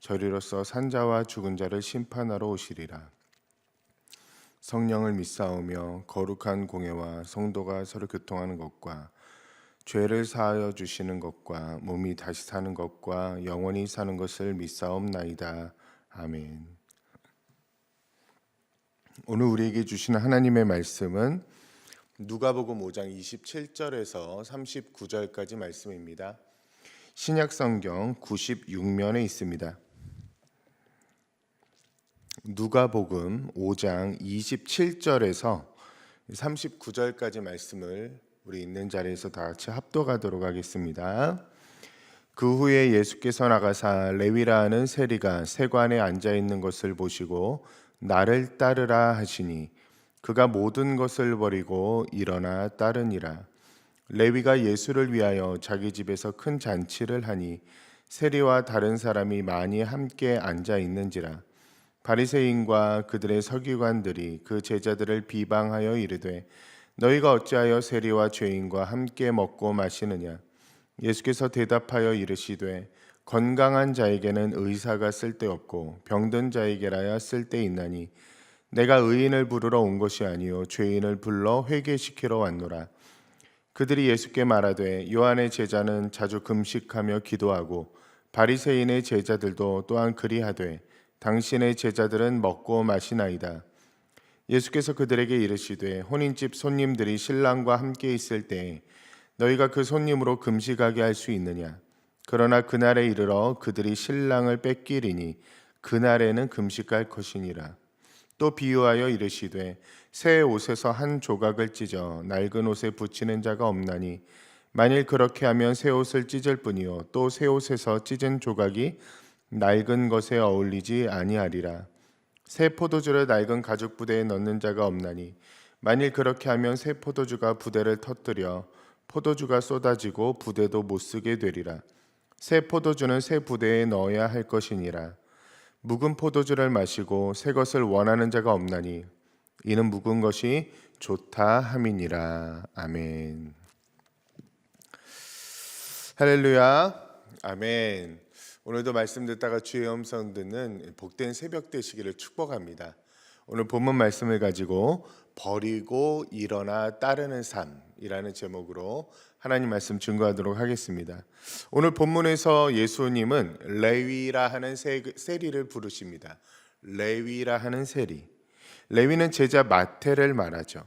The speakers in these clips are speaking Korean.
저리로서 산자와 죽은 자를 심판하러 오시리라. 성령을 믿사오며 거룩한 공예와 성도가 서로 교통하는 것과 죄를 사하여 주시는 것과 몸이 다시 사는 것과 영원히 사는 것을 믿사옵나이다. 아멘. 오늘 우리에게 주시는 하나님의 말씀은 누가복음 5장 27절에서 39절까지 말씀입니다. 신약 성경 96면에 있습니다. 누가복음 5장 27절에서 39절까지 말씀을 우리 있는 자리에서 다 같이 합독하도록 하겠습니다. 그 후에 예수께서 나가사 레위라 하는 세리가 세관에 앉아 있는 것을 보시고 나를 따르라 하시니 그가 모든 것을 버리고 일어나 따르니라. 레위가 예수를 위하여 자기 집에서 큰 잔치를 하니 세리와 다른 사람이 많이 함께 앉아 있는지라. 바리새인과 그들의 서기관들이 그 제자들을 비방하여 이르되 너희가 어찌하여 세리와 죄인과 함께 먹고 마시느냐 예수께서 대답하여 이르시되 건강한 자에게는 의사가 쓸데없고 병든 자에게라야 쓸데 있나니 내가 의인을 부르러 온 것이 아니요 죄인을 불러 회개시키러 왔노라 그들이 예수께 말하되 요한의 제자는 자주 금식하며 기도하고 바리새인의 제자들도 또한 그리하되 당신의 제자들은 먹고 마시나이다. 예수께서 그들에게 이르시되 혼인집 손님들이 신랑과 함께 있을 때 너희가 그 손님으로 금식하게 할 수 있느냐? 그러나 그날에 이르러 그들이 신랑을 뺏기리니 그날에는 금식할 것이니라. 또 비유하여 이르시되 새 옷에서 한 조각을 찢어 낡은 옷에 붙이는 자가 없나니 만일 그렇게 하면 새 옷을 찢을 뿐이요 또 새 옷에서 찢은 조각이 낡은 것에 어울리지 아니하리라. 새 포도주를 낡은 가죽 부대에 넣는 자가 없나니 만일 그렇게 하면 새 포도주가 부대를 터뜨려 포도주가 쏟아지고 부대도 못 쓰게 되리라. 새 포도주는 새 부대에 넣어야 할 것이니라. 묵은 포도주를 마시고 새 것을 원하는 자가 없나니 이는 묵은 것이 좋다 함이니라. 아멘. 할렐루야. 아멘. 오늘도 말씀 듣다가 주의 음성 듣는 복된 새벽 되시기를 축복합니다. 오늘 본문 말씀을 가지고 버리고 일어나 따르는 삶이라는 제목으로 하나님 말씀 증거하도록 하겠습니다. 오늘 본문에서 예수님은 레위라 하는 세, 세리를 부르십니다. 레위라 하는 세리. 레위는 제자 마태를 말하죠.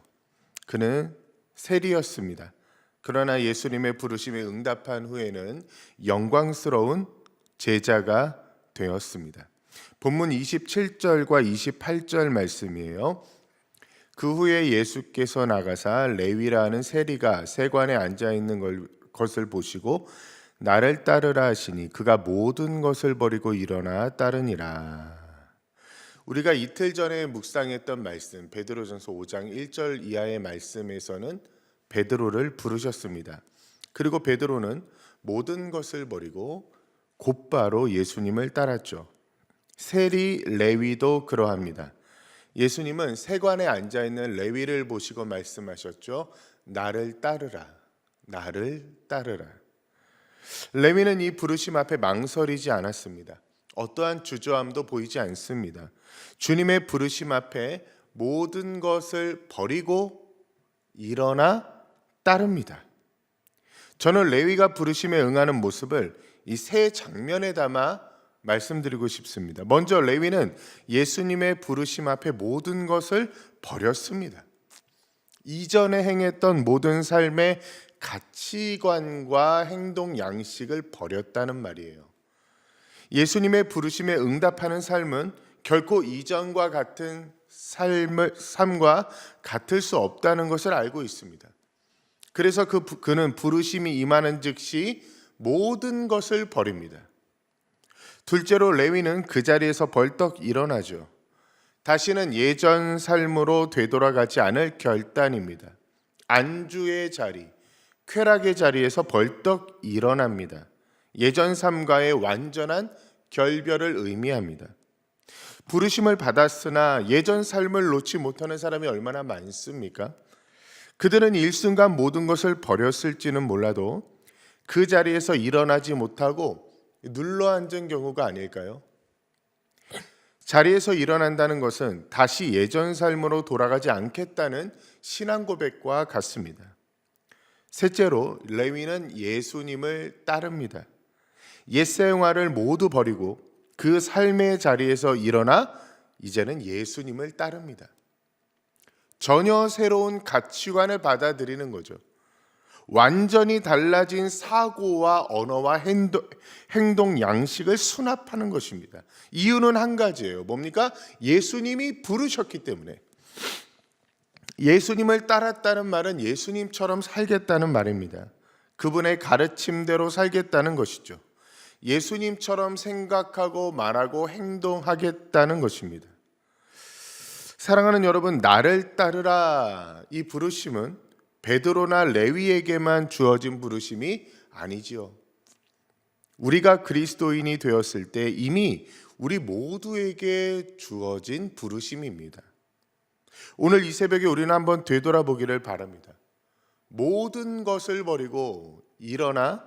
그는 세리였습니다. 그러나 예수님의 부르심에 응답한 후에는 영광스러운 제자가 되었습니다. 본문 27절과 28절 말씀이에요. 그 후에 예수께서 나가사 레위라는 세리가 세관에 앉아 있는 것을 보시고 나를 따르라 하시니 그가 모든 것을 버리고 일어나 따르니라. 우리가 이틀 전에 묵상했던 말씀 베드로전서 5장 1절 이하의 말씀에서는 베드로를 부르셨습니다. 그리고 베드로는 모든 것을 버리고 곧바로 예수님을 따랐죠. 세리 레위도 그러합니다. 예수님은 세관에 앉아 있는 레위를 보시고 말씀하셨죠. 나를 따르라. 나를 따르라. 레위는 이 부르심 앞에 망설이지 않았습니다. 어떠한 주저함도 보이지 않습니다. 주님의 부르심 앞에 모든 것을 버리고 일어나 따릅니다. 저는 레위가 부르심에 응하는 모습을 이 세 장면에 담아 말씀드리고 싶습니다. 먼저 레위는 예수님의 부르심 앞에 모든 것을 버렸습니다. 이전에 행했던 모든 삶의 가치관과 행동 양식을 버렸다는 말이에요. 예수님의 부르심에 응답하는 삶은 결코 이전과 같은 삶을 삶과 같을 수 없다는 것을 알고 있습니다. 그래서 그 그는 부르심이 임하는 즉시 모든 것을 버립니다. 둘째로 레위는 그 자리에서 벌떡 일어나죠. 다시는 예전 삶으로 되돌아가지 않을 결단입니다. 안주의 자리, 쾌락의 자리에서 벌떡 일어납니다. 예전 삶과의 완전한 결별을 의미합니다. 부르심을 받았으나 예전 삶을 놓지 못하는 사람이 얼마나 많습니까? 그들은 일순간 모든 것을 버렸을지는 몰라도 그 자리에서 일어나지 못하고 눌러 앉은 경우가 아닐까요? 자리에서 일어난다는 것은 다시 예전 삶으로 돌아가지 않겠다는 신앙 고백과 같습니다. 셋째로 레위는 예수님을 따릅니다. 옛 생활을 모두 버리고 그 삶의 자리에서 일어나 이제는 예수님을 따릅니다. 전혀 새로운 가치관을 받아들이는 거죠. 완전히 달라진 사고와 언어와 행동, 행동 양식을 수납하는 것입니다. 이유는 한 가지예요. 뭡니까? 예수님이 부르셨기 때문에. 예수님을 따랐다는 말은 예수님처럼 살겠다는 말입니다. 그분의 가르침대로 살겠다는 것이죠. 예수님처럼 생각하고 말하고 행동하겠다는 것입니다. 사랑하는 여러분, 나를 따르라 이 부르심은 베드로나 레위에게만 주어진 부르심이 아니지요. 우리가 그리스도인이 되었을 때 이미 우리 모두에게 주어진 부르심입니다. 오늘 이 새벽에 우리는 한번 되돌아보기를 바랍니다. 모든 것을 버리고 일어나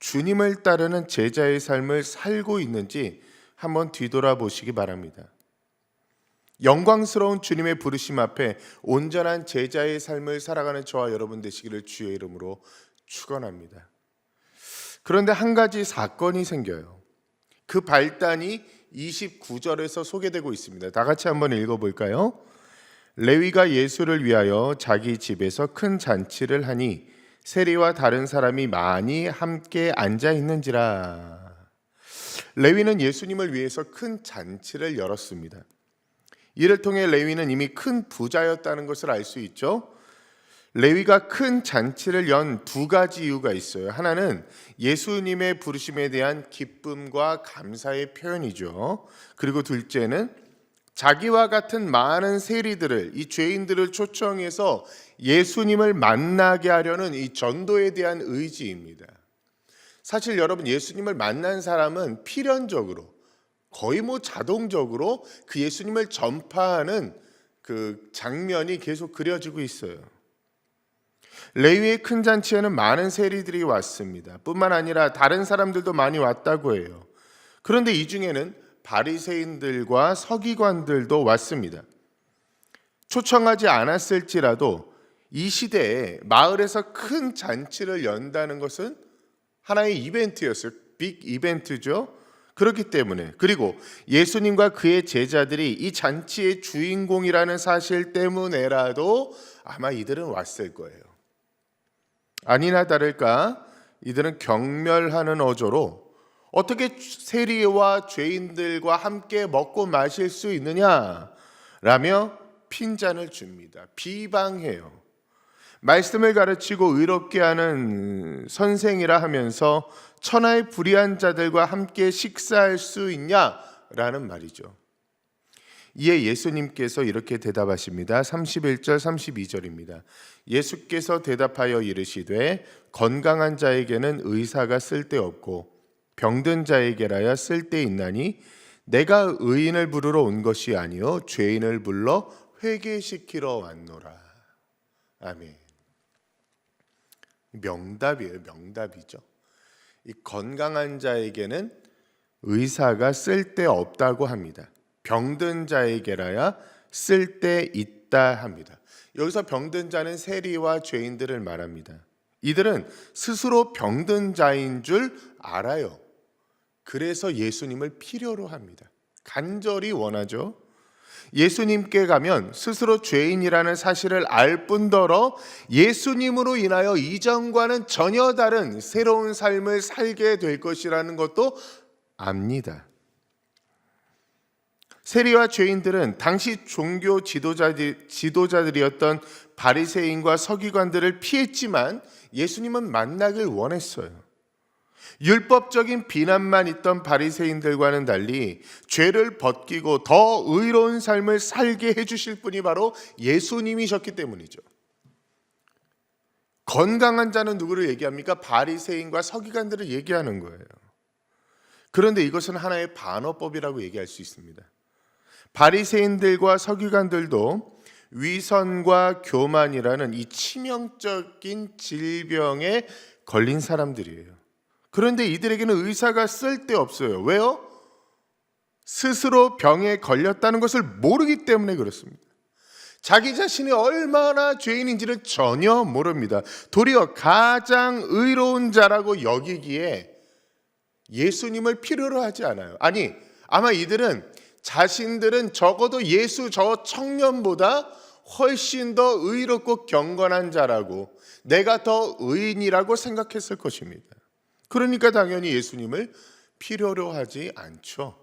주님을 따르는 제자의 삶을 살고 있는지 한번 뒤돌아보시기 바랍니다. 영광스러운 주님의 부르심 앞에 온전한 제자의 삶을 살아가는 저와 여러분 되시기를 주의 이름으로 축원합니다. 그런데 한 가지 사건이 생겨요. 그 발단이 29절에서 소개되고 있습니다. 다 같이 한번 읽어 볼까요? 레위가 예수를 위하여 자기 집에서 큰 잔치를 하니 세리와 다른 사람이 많이 함께 앉아 있는지라. 레위는 예수님을 위해서 큰 잔치를 열었습니다. 이를 통해 레위는 이미 큰 부자였다는 것을 알 수 있죠. 레위가 큰 잔치를 연 두 가지 이유가 있어요. 하나는 예수님의 부르심에 대한 기쁨과 감사의 표현이죠. 그리고 둘째는 자기와 같은 많은 세리들을 이 죄인들을 초청해서 예수님을 만나게 하려는 이 전도에 대한 의지입니다. 사실 여러분 예수님을 만난 사람은 필연적으로 거의 뭐 자동적으로 그 예수님을 전파하는 그 장면이 계속 그려지고 있어요. 레위의 큰 잔치에는 많은 세리들이 왔습니다. 뿐만 아니라 다른 사람들도 많이 왔다고 해요. 그런데 이 중에는 바리새인들과 서기관들도 왔습니다. 초청하지 않았을지라도 이 시대에 마을에서 큰 잔치를 연다는 것은 하나의 이벤트였어요. 빅 이벤트죠. 그렇기 때문에 그리고 예수님과 그의 제자들이 이 잔치의 주인공이라는 사실 때문에라도 아마 이들은 왔을 거예요. 아니나 다를까 이들은 경멸하는 어조로 어떻게 세리와 죄인들과 함께 먹고 마실 수 있느냐라며 핀잔을 줍니다. 비방해요. 말씀을 가르치고 의롭게 하는 선생이라 하면서 천하의 불의한 자들과 함께 식사할 수 있냐라는 말이죠. 이에 예수님께서 이렇게 대답하십니다. 31절 32절입니다. 예수께서 대답하여 이르시되 건강한 자에게는 의사가 쓸데없고 병든 자에게라야 쓸데 있나니 내가 의인을 부르러 온 것이 아니요 죄인을 불러 회개시키러 왔노라. 아멘. 명답이에요. 명답이죠. 이 건강한 자에게는 의사가 쓸데 없다고 합니다. 병든 자에게라야 쓸데 있다 합니다. 여기서 병든 자는 세리와 죄인들을 말합니다. 이들은 스스로 병든 자인 줄 알아요. 그래서 예수님을 필요로 합니다. 간절히 원하죠. 예수님께 가면 스스로 죄인이라는 사실을 알 뿐더러 예수님으로 인하여 이전과는 전혀 다른 새로운 삶을 살게 될 것이라는 것도 압니다. 세리와 죄인들은 당시 종교 지도자들, 지도자들이었던 바리새인과 서기관들을 피했지만 예수님은 만나길 원했어요. 율법적인 비난만 있던 바리새인들과는 달리 죄를 벗기고 더 의로운 삶을 살게 해 주실 분이 바로 예수님이셨기 때문이죠. 건강한 자는 누구를 얘기합니까? 바리새인과 서기관들을 얘기하는 거예요. 그런데 이것은 하나의 반어법이라고 얘기할 수 있습니다. 바리새인들과 서기관들도 위선과 교만이라는 이 치명적인 질병에 걸린 사람들이에요. 그런데 이들에게는 의사가 쓸데없어요. 왜요? 스스로 병에 걸렸다는 것을 모르기 때문에 그렇습니다. 자기 자신이 얼마나 죄인인지를 전혀 모릅니다. 도리어 가장 의로운 자라고 여기기에 예수님을 필요로 하지 않아요. 아니, 아마 이들은 자신들은 적어도 예수 저 청년보다 훨씬 더 의롭고 경건한 자라고 내가 더 의인이라고 생각했을 것입니다. 그러니까 당연히 예수님을 필요로 하지 않죠.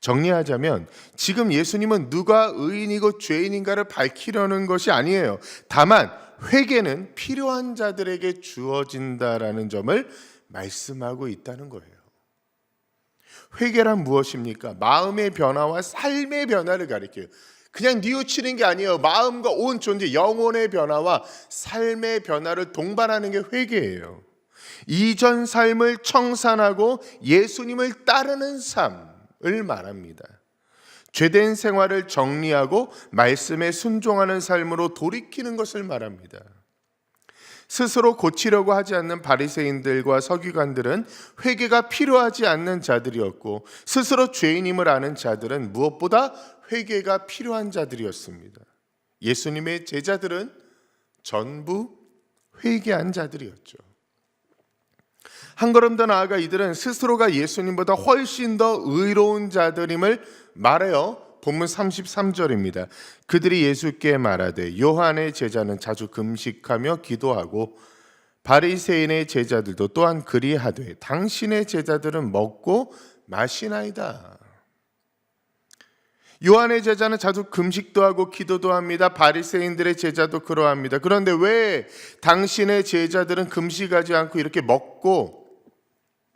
정리하자면 지금 예수님은 누가 의인이고 죄인인가를 밝히려는 것이 아니에요. 다만 회개는 필요한 자들에게 주어진다라는 점을 말씀하고 있다는 거예요. 회개란 무엇입니까? 마음의 변화와 삶의 변화를 가리켜요. 그냥 뉘우치는 게 아니에요. 마음과 온 존재, 영혼의 변화와 삶의 변화를 동반하는 게 회개예요. 이전 삶을 청산하고 예수님을 따르는 삶을 말합니다. 죄된 생활을 정리하고 말씀에 순종하는 삶으로 돌이키는 것을 말합니다. 스스로 고치려고 하지 않는 바리새인들과 서기관들은 회개가 필요하지 않는 자들이었고 스스로 죄인임을 아는 자들은 무엇보다 회개가 필요한 자들이었습니다. 예수님의 제자들은 전부 회개한 자들이었죠. 한 걸음 더 나아가 이들은 스스로가 예수님보다 훨씬 더 의로운 자들임을 말해요. 본문 33절입니다. 그들이 예수께 말하되 요한의 제자는 자주 금식하며 기도하고 바리새인의 제자들도 또한 그리하되 당신의 제자들은 먹고 마시나이다. 요한의 제자는 자주 금식도 하고 기도도 합니다. 바리새인들의 제자도 그러합니다. 그런데 왜 당신의 제자들은 금식하지 않고 이렇게 먹고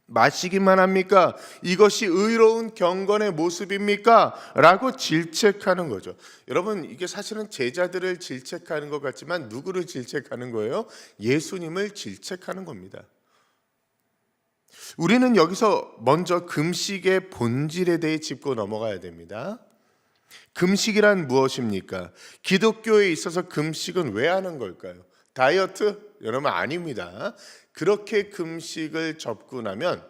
마시기만 합니까? 이것이 의로운 경건의 모습입니까? 라고 질책하는 거죠. 여러분, 이게 사실은 제자들을 질책하는 것 같지만 누구를 질책하는 거예요? 예수님을 질책하는 겁니다. 우리는 여기서 먼저 금식의 본질에 대해 짚고 넘어가야 됩니다. 금식이란 무엇입니까? 기독교에 있어서 금식은 왜 하는 걸까요? 다이어트? 여러분 아닙니다. 그렇게 금식을 접근하면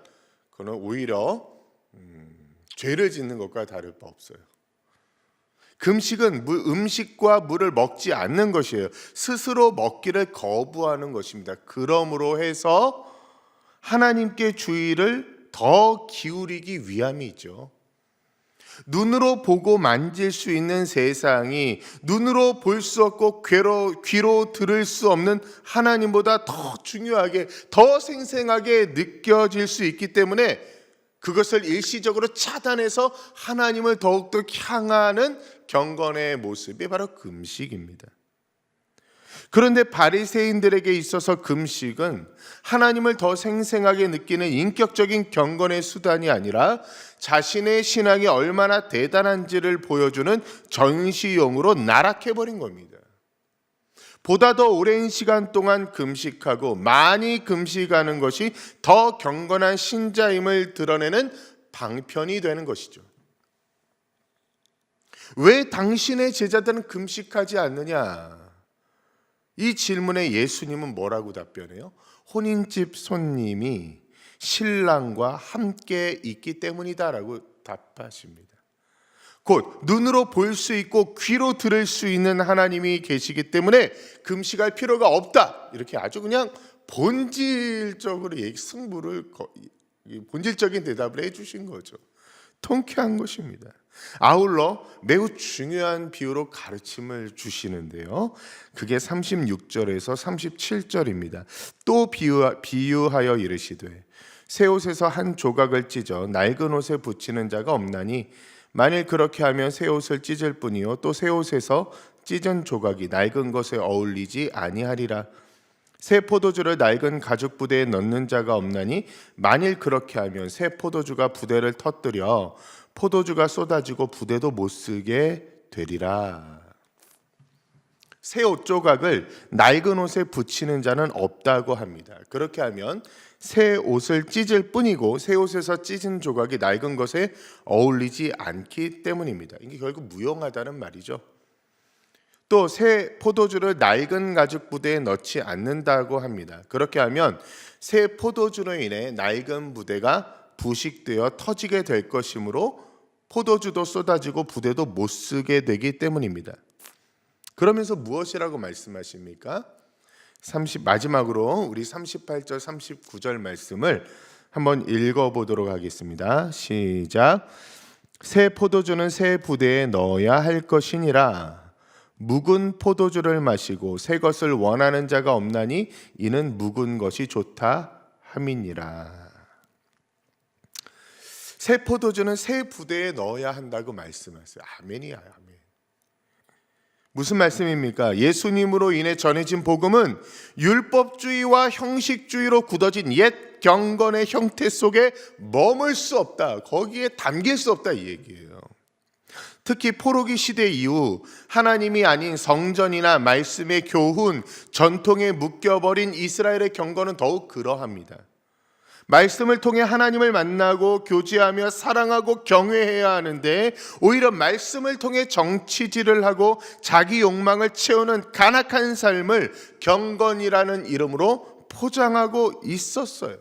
그는 오히려 음, 죄를 짓는 것과 다를 바 없어요. 금식은 물, 음식과 물을 먹지 않는 것이에요. 스스로 먹기를 거부하는 것입니다. 그러므로 해서 하나님께 주의를 더 기울이기 위함이죠. 눈으로 보고 만질 수 있는 세상이 눈으로 볼 수 없고 귀로, 귀로 들을 수 없는 하나님보다 더 중요하게 더 생생하게 느껴질 수 있기 때문에 그것을 일시적으로 차단해서 하나님을 더욱더 향하는 경건의 모습이 바로 금식입니다. 그런데 바리새인들에게 있어서 금식은 하나님을 더 생생하게 느끼는 인격적인 경건의 수단이 아니라 자신의 신앙이 얼마나 대단한지를 보여주는 전시용으로 나락해 버린 겁니다. 보다 더 오랜 시간 동안 금식하고 많이 금식하는 것이 더 경건한 신자임을 드러내는 방편이 되는 것이죠. 왜 당신의 제자들은 금식하지 않느냐? 이 질문에 예수님은 뭐라고 답변해요? 혼인집 손님이 신랑과 함께 있기 때문이다라고 답하십니다. 곧 눈으로 볼 수 있고 귀로 들을 수 있는 하나님이 계시기 때문에 금식할 필요가 없다. 이렇게 아주 그냥 본질적으로 승부를 본질적인 대답을 해 주신 거죠. 통쾌한 것입니다. 아울러 매우 중요한 비유로 가르침을 주시는데요. 그게 36절에서 37절입니다. 또 비유하여 이르시되 새 옷에서 한 조각을 찢어 낡은 옷에 붙이는 자가 없나니 만일 그렇게 하면 새 옷을 찢을 뿐이요 또 새 옷에서 찢은 조각이 낡은 것에 어울리지 아니하리라. 새 포도주를 낡은 가죽 부대에 넣는 자가 없나니 만일 그렇게 하면 새 포도주가 부대를 터뜨려 포도주가 쏟아지고 부대도 못 쓰게 되리라. 새 옷 조각을 낡은 옷에 붙이는 자는 없다고 합니다. 그렇게 하면 새 옷을 찢을 뿐이고 새 옷에서 찢은 조각이 낡은 것에 어울리지 않기 때문입니다. 이게 결국 무용하다는 말이죠. 또 새 포도주를 낡은 가죽 부대에 넣지 않는다고 합니다. 그렇게 하면 새 포도주로 인해 낡은 부대가 부식되어 터지게 될 것이므로 포도주도 쏟아지고 부대도 못 쓰게 되기 때문입니다. 그러면서 무엇이라고 말씀하십니까? 30 마지막으로 우리 38절 39절 말씀을 한번 읽어 보도록 하겠습니다. 시작. 새 포도주는 새 부대에 넣어야 할 것이니라. 묵은 포도주를 마시고 새 것을 원하는 자가 없나니 이는 묵은 것이 좋다 함이니라. 새 포도주는 새 부대에 넣어야 한다고 말씀하세요. 아멘이야, 아멘. 무슨 말씀입니까? 예수님으로 인해 전해진 복음은 율법주의와 형식주의로 굳어진 옛 경건의 형태 속에 머물 수 없다. 거기에 담길 수 없다 이 얘기예요. 특히 포로기 시대 이후 하나님이 아닌 성전이나 말씀의 교훈, 전통에 묶여버린 이스라엘의 경건은 더욱 그러합니다. 말씀을 통해 하나님을 만나고 교제하며 사랑하고 경외해야 하는데 오히려 말씀을 통해 정치질을 하고 자기 욕망을 채우는 간악한 삶을 경건이라는 이름으로 포장하고 있었어요.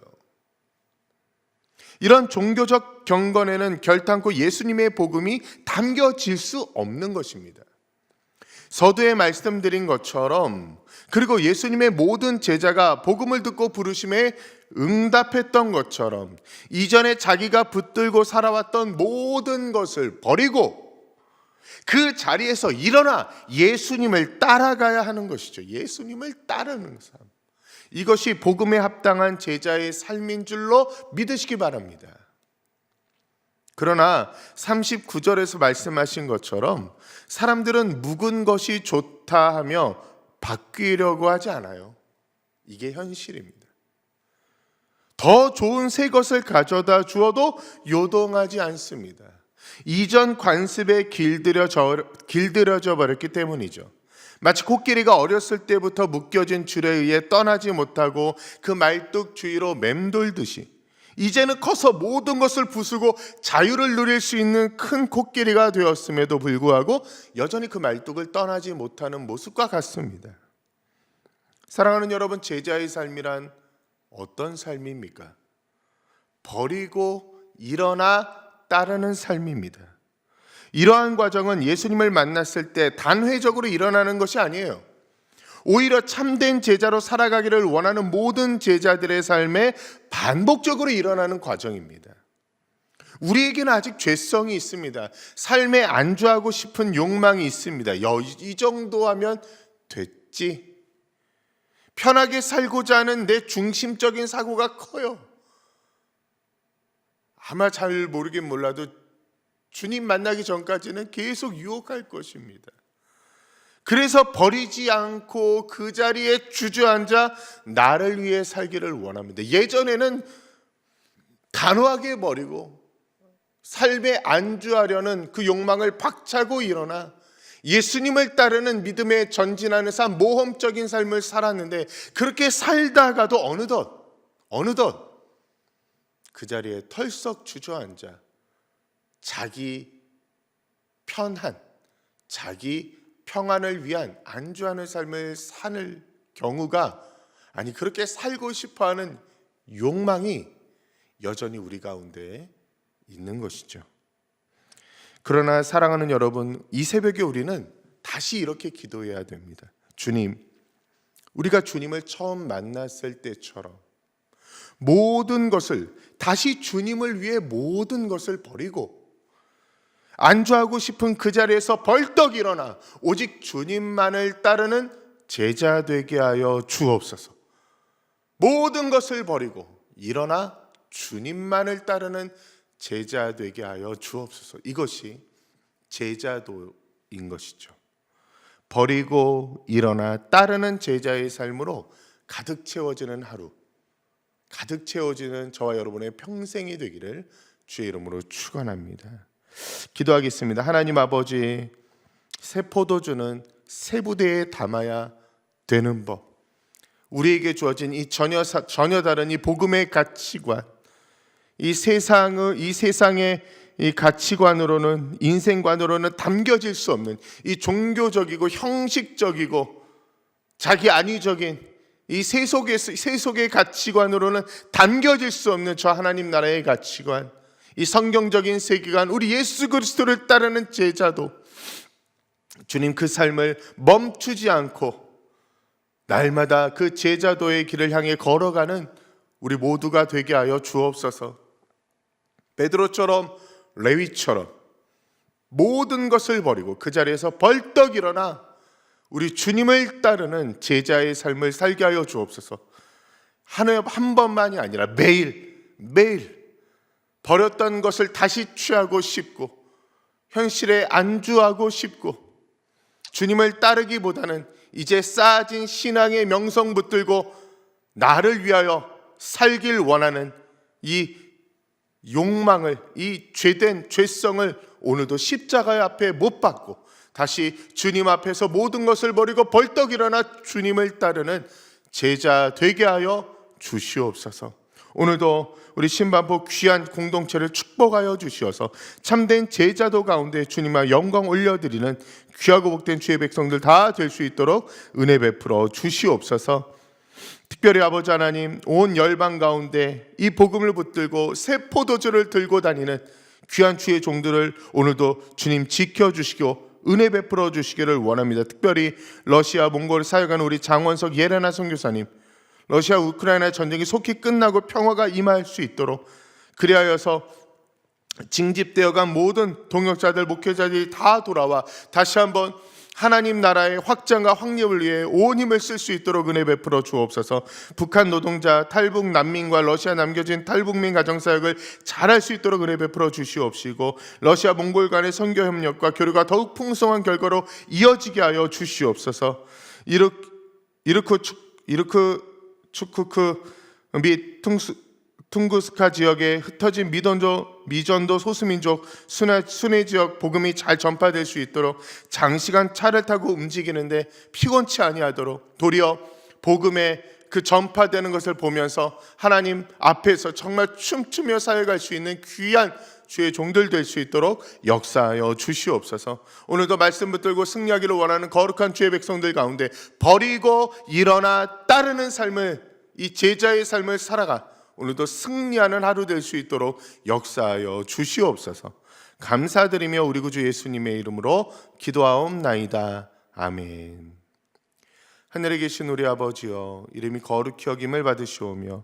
이런 종교적 경건에는 결탄코 예수님의 복음이 담겨질 수 없는 것입니다. 서두에 말씀드린 것처럼 그리고 예수님의 모든 제자가 복음을 듣고 부르심에 응답했던 것처럼 이전에 자기가 붙들고 살아왔던 모든 것을 버리고 그 자리에서 일어나 예수님을 따라가야 하는 것이죠. 예수님을 따르는 삶. 이것이 복음에 합당한 제자의 삶인 줄로 믿으시기 바랍니다. 그러나 39절에서 말씀하신 것처럼 사람들은 묵은 것이 좋다 하며 바뀌려고 하지 않아요. 이게 현실입니다. 더 좋은 새 것을 가져다 주어도 요동하지 않습니다. 이전 관습에 길들여져, 길들여져 버렸기 때문이죠. 마치 코끼리가 어렸을 때부터 묶여진 줄에 의해 떠나지 못하고 그 말뚝 주위로 맴돌듯이 이제는 커서 모든 것을 부수고 자유를 누릴 수 있는 큰 코끼리가 되었음에도 불구하고 여전히 그 말뚝을 떠나지 못하는 모습과 같습니다. 사랑하는 여러분, 제자의 삶이란 어떤 삶입니까? 버리고 일어나 따르는 삶입니다. 이러한 과정은 예수님을 만났을 때 단회적으로 일어나는 것이 아니에요. 오히려 참된 제자로 살아가기를 원하는 모든 제자들의 삶에 반복적으로 일어나는 과정입니다. 우리에게는 아직 죄성이 있습니다. 삶에 안주하고 싶은 욕망이 있습니다. 이 정도 하면 됐지. 편하게 살고자 하는 내 중심적인 사고가 커요. 아마 잘 모르긴 몰라도 주님 만나기 전까지는 계속 유혹할 것입니다. 그래서 버리지 않고 그 자리에 주저앉아 나를 위해 살기를 원합니다. 예전에는 단호하게 버리고 삶에 안주하려는 그 욕망을 박차고 일어나 예수님을 따르는 믿음에 전진하는 삶, 모험적인 삶을 살았는데 그렇게 살다가도 어느덧 어느덧 그 자리에 털썩 주저앉아 자기 편한 자기 평안을 위한 안주하는 삶을 사는 경우가 아니 그렇게 살고 싶어하는 욕망이 여전히 우리 가운데 있는 것이죠. 그러나 사랑하는 여러분, 이 새벽에 우리는 다시 이렇게 기도해야 됩니다. 주님, 우리가 주님을 처음 만났을 때처럼 모든 것을 다시 주님을 위해 모든 것을 버리고 안주하고 싶은 그 자리에서 벌떡 일어나 오직 주님만을 따르는 제자 되게 하여 주옵소서. 모든 것을 버리고 일어나 주님만을 따르는 제자 되게 하여 주옵소서. 이것이 제자도인 것이죠. 버리고 일어나 따르는 제자의 삶으로 가득 채워지는 하루, 가득 채워지는 저와 여러분의 평생이 되기를 주의 이름으로 축원합니다. 기도하겠습니다. 하나님 아버지, 새 포도주는 새 부대에 담아야 되는 법. 우리에게 주어진 이 전혀 사- 전혀 다른 이 복음의 가치관, 이 세상의 이 세상의 이 가치관으로는 인생관으로는 담겨질 수 없는 이 종교적이고 형식적이고 자기 안위적인 이 세속의 세속의 가치관으로는 담겨질 수 없는 저 하나님 나라의 가치관, 이 성경적인 세계관, 우리 예수 그리스도를 따르는 제자도 주님 그 삶을 멈추지 않고 날마다 그 제자도의 길을 향해 걸어가는 우리 모두가 되게 하여 주옵소서. 베드로처럼 레위처럼 모든 것을 버리고 그 자리에서 벌떡 일어나 우리 주님을 따르는 제자의 삶을 살게 하여 주옵소서. 하루에 한 번만이 아니라 매일 매일 버렸던 것을 다시 취하고 싶고 현실에 안주하고 싶고 주님을 따르기보다는 이제 쌓아진 신앙의 명성 붙들고 나를 위하여 살길 원하는 이 욕망을 이 죄된 죄성을 오늘도 십자가의 앞에 못 박고 다시 주님 앞에서 모든 것을 버리고 벌떡 일어나 주님을 따르는 제자 되게 하여 주시옵소서. 오늘도 우리 신반포 귀한 공동체를 축복하여 주시어서 참된 제자도 가운데 주님의 영광 올려드리는 귀하고 복된 주의 백성들 다 될 수 있도록 은혜 베풀어 주시옵소서. 특별히 아버지 하나님 온 열방 가운데 이 복음을 붙들고 새 포도주를 들고 다니는 귀한 주의 종들을 오늘도 주님 지켜 주시고 은혜 베풀어 주시기를 원합니다. 특별히 러시아 몽골 사역하는 우리 장원석 예레나 선교사님 러시아 우크라이나 전쟁이 속히 끝나고 평화가 임할 수 있도록 그리하여서 징집되어간 모든 동역자들 목회자들이 다 돌아와 다시 한번 하나님 나라의 확장과 확립을 위해 온 힘을 쓸 수 있도록 은혜 베풀어 주옵소서. 북한 노동자, 탈북 난민과 러시아 남겨진 탈북민 가정 사역을 잘할 수 있도록 은혜 베풀어 주시옵시고 러시아 몽골 간의 선교 협력과 교류가 더욱 풍성한 결과로 이어지게 하여 주시옵소서. 이르 이르크 축 이르크 축크크 및 퉁스 퉁구스카 지역에 흩어진 미던조, 미전도 소수민족 순회, 순회 지역 복음이 잘 전파될 수 있도록 장시간 차를 타고 움직이는데 피곤치 아니하도록 도리어 복음의 그 전파되는 것을 보면서 하나님 앞에서 정말 춤추며 사역할 수 있는 귀한 주의 종들 될 수 있도록 역사하여 주시옵소서. 오늘도 말씀 붙들고 승리하기를 원하는 거룩한 주의 백성들 가운데 버리고 일어나 따르는 삶을 이 제자의 삶을 살아가 오늘도 승리하는 하루 될 수 있도록 역사하여 주시옵소서. 감사드리며 우리 구주 예수님의 이름으로 기도하옵나이다. 아멘. 하늘에 계신 우리 아버지여 이름이 거룩히 여김을 받으시오며